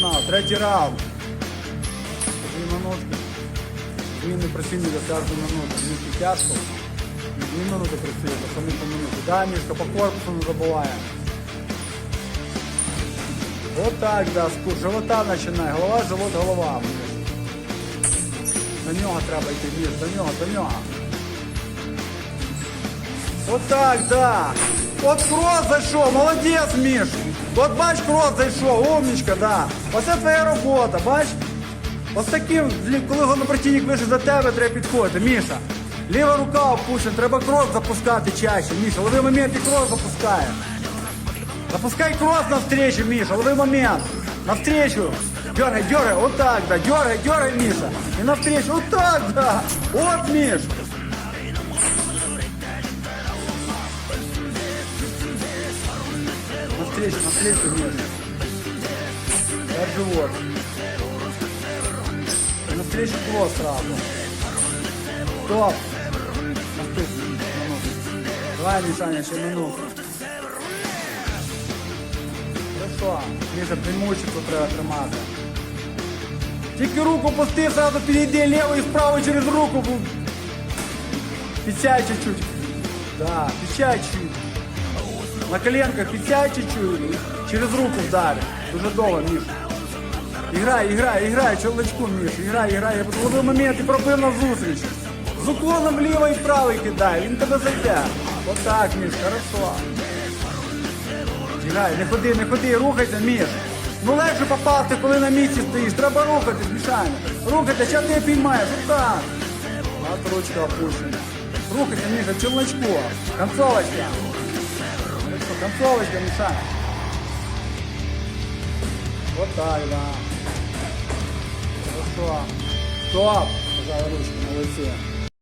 Погнав. Третій раунд. Дві минутки. Зміни працівника кожну минуту. Мішки тяжко. Дві минути працює, пацани по минуті. Да, Мішка, по корпусу не забуває. Вот так, да, скур. Живота починає. Голова, живот, голова. До нього треба йти, Міш, до нього, до нього. Вот так, да. От крос зайшов, молодець, Міш. От бач, крос зайшов, умничка, да. Оце твоя робота, бач? Ось таким, коли гонопротивник вийшов за тебе, треба підходити. Міша, ліва рука опущена, треба крос запускати чаще. Міша, лови момент і крос запускає. Запускай кросс навстречу, Миша, лови момент. Навстречу. Дергай, дергай, вот так, да. Дергай, дергай, Миша. И навстречу, вот так, да. Вот, Миш. Навстречу, навстречу, Миша. Дай живот. И навстречу кросс сразу. Стоп. Давай, Мишаня, еще минуту. Хорошо, Міша, преимущество треба тримати. Тільки руку пусти, сразу підійди лівою і справа через руку. Підсяй чуть-чуть. Да, підсяй чуть. На коленках підсяй чуть-чуть. Через руку вдарь. Дуже довго, Міш. Іграй, іграй, іграй, чоловічку, Міш. Іграй, іграй. Я ловив момент і пробив на зустріч. З уклоном ліво і правий кидай, він тебе зайде. Отак, Міш, хорошо. Чекай, не ходи, не ходи, рухайся, Міш. Ну легше попасти, коли на місці стоїш. Треба рухатись, Мішаня. Рухайся, що ти піймаєш? Отак. От ручка опущена. Рухайся, Міша, челночку. Концовочка. Концовочка, Мішаня. Вот так, да. Хорошо. Стоп. Пожалуй, ручку, молодці.